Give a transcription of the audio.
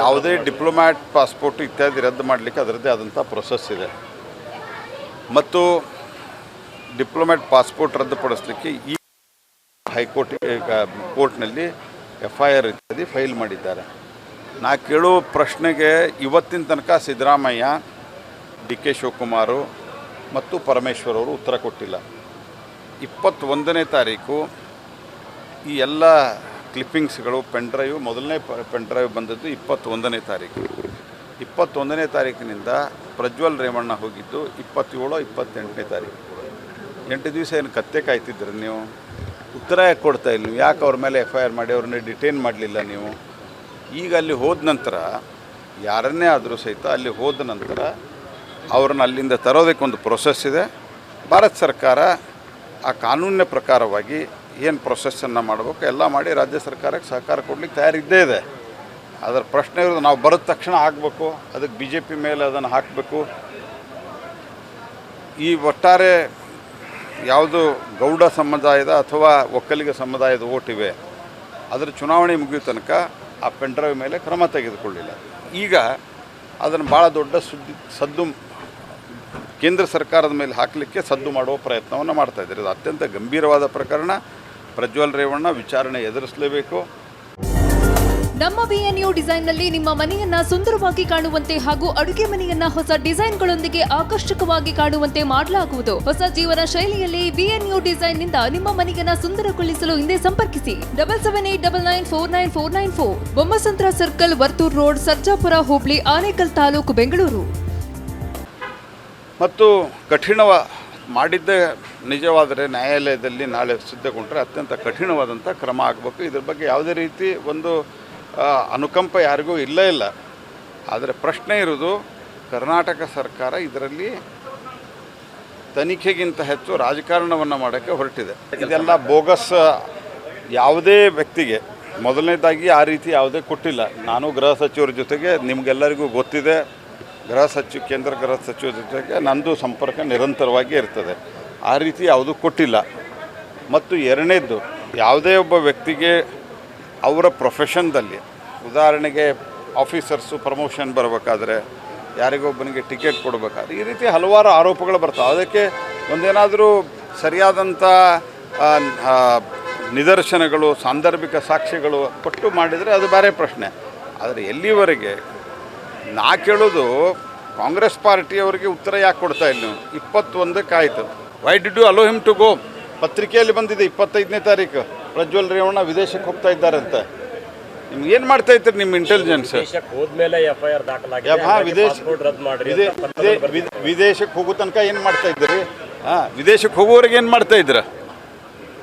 ಯಾವುದೇ Diplomat passport ಇತ್ಯಾದಿ ರದ್ದು ಮಾಡಲಿಕ್ಕೆ ಅದರದ್ದೇ ಆದಂಥ ಪ್ರೊಸೆಸ್ ಇದೆ. ಮತ್ತು ಡಿಪ್ಲೊಮ್ಯಾಟ್ ಪಾಸ್ಪೋರ್ಟ್ ರದ್ದುಪಡಿಸಲಿಕ್ಕೆ ಈ ಹೈಕೋರ್ಟ್ ಕೋರ್ಟ್ನಲ್ಲಿ ಎಫ್ ಐ ಆರ್ ಇತ್ಯಾದಿ ಫೈಲ್ ಮಾಡಿದ್ದಾರೆ. ನಾ ಕೇಳೋ ಪ್ರಶ್ನೆಗೆ ಇವತ್ತಿನ ತನಕ ಸಿದ್ದರಾಮಯ್ಯ ಡಿ ಕೆ ಶಿವಕುಮಾರು ಮತ್ತು ಪರಮೇಶ್ವರ್ ಅವರು ಉತ್ತರ ಕೊಟ್ಟಿಲ್ಲ. ಇಪ್ಪತ್ತೊಂದನೇ ತಾರೀಕು ಈ ಎಲ್ಲ ಕ್ಲಿಪ್ಪಿಂಗ್ಸ್ಗಳು ಪೆನ್ಡ್ರೈವ್ ಮೊದಲನೇ ಪೆನ್ ಡ್ರೈವ್ ಬಂದದ್ದು ಇಪ್ಪತ್ತೊಂದನೇ ತಾರೀಕು. ಇಪ್ಪತ್ತೊಂದನೇ ತಾರೀಕಿನಿಂದ ಪ್ರಜ್ವಲ್ ರೇವಣ್ಣ ಹೋಗಿದ್ದು ಇಪ್ಪತ್ತೇಳು, ಇಪ್ಪತ್ತೆಂಟನೇ ತಾರೀಕು. ಎಂಟು ದಿವಸ ಏನು ಕತ್ತೆ ಕಾಯ್ತಿದ್ರಿ ನೀವು? ಉತ್ತರ ಯಾಕೆ ಕೊಡ್ತಾ ಇಲ್ಲ ನೀವು. ಯಾಕೆ ಅವ್ರ ಮೇಲೆ ಎಫ್ ಐ ಆರ್ ಮಾಡಿ, ಅವ್ರನ್ನ ಡಿಟೈನ್ ಮಾಡಲಿಲ್ಲ ನೀವು? ಈಗ ಅಲ್ಲಿ ಹೋದ ನಂತರ, ಯಾರನ್ನೇ ಆದರೂ ಸಹಿತ ಅಲ್ಲಿ ಹೋದ ನಂತರ ಅವ್ರನ್ನ ಅಲ್ಲಿಂದ ತರೋದಕ್ಕೆ ಒಂದು ಪ್ರೊಸೆಸ್ ಇದೆ. ಭಾರತ ಸರ್ಕಾರ ಆ ಕಾನೂನಿನ ಪ್ರಕಾರವಾಗಿ ಏನು ಪ್ರೊಸೆಸ್ಸನ್ನು ಮಾಡಬೇಕು, ಎಲ್ಲ ಮಾಡಿ ರಾಜ್ಯ ಸರ್ಕಾರಕ್ಕೆ ಸಹಕಾರ ಕೊಡ್ಲಿಕ್ಕೆ ತಯಾರಿದ್ದೇ ಇದೆ. ಅದರ ಪ್ರಶ್ನೆ ಇರೋದು ನಾವು ಬರೋದ ತಕ್ಷಣ ಆಗಬೇಕು ಅದಕ್ಕೆ ಬಿ ಜೆ ಪಿ ಮೇಲೆ ಅದನ್ನು ಹಾಕಬೇಕು. ಈ ಒಟ್ಟಾರೆ ಯಾವುದು ಗೌಡ ಸಮುದಾಯದ ಅಥವಾ ಒಕ್ಕಲಿಗ ಸಮುದಾಯದ ಓಟಿವೆ ಅದರ ಚುನಾವಣೆ ಮುಗಿಯೋ ತನಕ ಆ ಪೆಂಡ್ರೈವ್ ಮೇಲೆ ಕ್ರಮ ತೆಗೆದುಕೊಳ್ಳಿಲ್ಲ. ಈಗ ಅದನ್ನು ಭಾಳ ದೊಡ್ಡ ಸುದ್ದಿ, ಸದ್ದು ಕೇಂದ್ರ ಸರ್ಕಾರದ ಮೇಲೆ ಹಾಕಲಿಕ್ಕೆ ಸದ್ದು ಮಾಡುವ ಪ್ರಯತ್ನವನ್ನು ಮಾಡ್ತಾ ಇದ್ದಾರೆ. ಇದು ಅತ್ಯಂತ ಗಂಭೀರವಾದ ಪ್ರಕರಣ. ಪ್ರಜ್ವಲ್ ರೇವಣ್ಣ ವಿಚಾರಣೆ ಎದುರಿಸಲೇಬೇಕು. ನಮ್ಮ ಬಿಎನ್ಯು ಡಿಸೈನ್ನಲ್ಲಿ ನಿಮ್ಮ ಮನೆಯನ್ನ ಸುಂದರವಾಗಿ ಕಾಣುವಂತೆ ಹಾಗೂ ಅಡುಗೆ ಮನೆಯನ್ನ ಹೊಸ ಡಿಸೈನ್ಗಳೊಂದಿಗೆ ಆಕರ್ಷಕವಾಗಿ ಕಾಣುವಂತೆ ಮಾಡಲಾಗುವುದು. ಹೊಸ ಜೀವನ ಶೈಲಿಯಲ್ಲಿ ಬಿಎನ್ಯು ಡಿಸೈನ್ನಿಂದ ನಿಮ್ಮ ಮನೆಯನ್ನ ಸುಂದರಗೊಳಿಸಲು ಹಿಂದೆ ಸಂಪರ್ಕಿಸಿ. Double seven eight double nine four nine four nine four Bommasandra circle Varthur road Sarjapura ಹೋಬಳಿ ಆನೇಕಲ್ ತಾಲೂಕು ಬೆಂಗಳೂರು. ಮತ್ತು ಕಠಿಣವ ಮಾಡಿದ್ದೇ ನಿಜವಾದರೆ ನ್ಯಾಯಾಲಯದಲ್ಲಿ ನಾಳೆ ಸಿದ್ಧಗೊಂಡ್ರೆ ಅತ್ಯಂತ ಕಠಿಣವಾದಂಥ ಕ್ರಮ ಆಗಬೇಕು. ಇದ್ರ ಬಗ್ಗೆ ಯಾವುದೇ ರೀತಿ ಒಂದು ಅನುಕಂಪ ಯಾರಿಗೂ ಇಲ್ಲ ಇಲ್ಲ. ಆದರೆ ಪ್ರಶ್ನೆ ಇರೋದು ಕರ್ನಾಟಕ ಸರ್ಕಾರ ಇದರಲ್ಲಿ ತನಿಖೆಗಿಂತ ಹೆಚ್ಚು ರಾಜಕಾರಣವನ್ನು ಮಾಡೋಕ್ಕೆ ಹೊರಟಿದೆ. ಇದೆಲ್ಲ ಬೋಗಸ್, ಯಾವುದೇ ವ್ಯಕ್ತಿಗೆ, ಮೊದಲನೇದಾಗಿ ಆ ರೀತಿ ಯಾವುದೇ ಕೊಟ್ಟಿಲ್ಲ. ನಾನು ಗೃಹ ಸಚಿವರ ಜೊತೆಗೆ, ನಿಮಗೆಲ್ಲರಿಗೂ ಗೊತ್ತಿದೆ, ಗೃಹ ಸಚಿವ, ಕೇಂದ್ರ ಗೃಹ ಸಚಿವರ ಜೊತೆಗೆ ನಂದು ಸಂಪರ್ಕ ನಿರಂತರವಾಗಿ ಇರ್ತದೆ. ಆ ರೀತಿ ಯಾವುದೂ ಕೊಟ್ಟಿಲ್ಲ. ಮತ್ತು ಎರಡನೇದ್ದು, ಯಾವುದೇ ಒಬ್ಬ ವ್ಯಕ್ತಿಗೆ ಅವರ ಪ್ರೊಫೆಷನ್ದಲ್ಲಿ, ಉದಾಹರಣೆಗೆ ಆಫೀಸರ್ಸು ಪ್ರಮೋಷನ್ ಬರಬೇಕಾದ್ರೆ, ಯಾರಿಗೊಬ್ಬನಿಗೆ ಟಿಕೆಟ್ ಕೊಡಬೇಕಾದ್ರೆ, ಈ ರೀತಿ ಹಲವಾರು ಆರೋಪಗಳು ಬರ್ತಾವೆ. ಅದಕ್ಕೆ ಒಂದೇನಾದರೂ ಸರಿಯಾದಂಥ ನಿದರ್ಶನಗಳು, ಸಾಂದರ್ಭಿಕ ಸಾಕ್ಷ್ಯಗಳು ಕೊಟ್ಟು ಮಾಡಿದರೆ ಅದು ಬೇರೆ ಪ್ರಶ್ನೆ. ಆದರೆ ಎಲ್ಲಿವರೆಗೆ? ನಾ ಕೇಳೋದು ಕಾಂಗ್ರೆಸ್ ಪಾರ್ಟಿಯವರಿಗೆ ಉತ್ತರ ಯಾಕೆ ಕೊಡ್ತಾ ಇಲ್ಲ ನೀವು why did you allow him to go ಪತ್ರಿಕೆಯಲ್ಲಿ ಬಂದಿದೆ ಇಪ್ಪತ್ತೈದನೇ ತಾರೀಕು. ಪ್ರಜ್ವಲ್ ರೇವಣ್ಣ ವಿದೇಶಕ್ಕೆ ಹೋಗ್ತಾ ಇದ್ದಾರಂತೆ. ನಿಮ್ಗೆ ಏನು ಮಾಡ್ತಾ ಇದ್ರಿ ನಿಮ್ಮ ಇಂಟೆಲಿಜೆನ್ಸ್ ಹೋದ್ಮೇಲೆ ಎಫ್ ಐ ಆರ್ ದಾಖಲಾಗಿದೆ ವಿದೇಶ ರದ್ದು ವಿದೇಶಕ್ಕೆ ಹೋಗೋ ತನಕ ಏನು ಮಾಡ್ತಾ ಇದ್ದೀರಿ? ಹಾಂ ವಿದೇಶಕ್ಕೆ ಹೋಗೋರಿಗೆ ಏನು ಮಾಡ್ತಾ ಇದ್ದೀರಾ?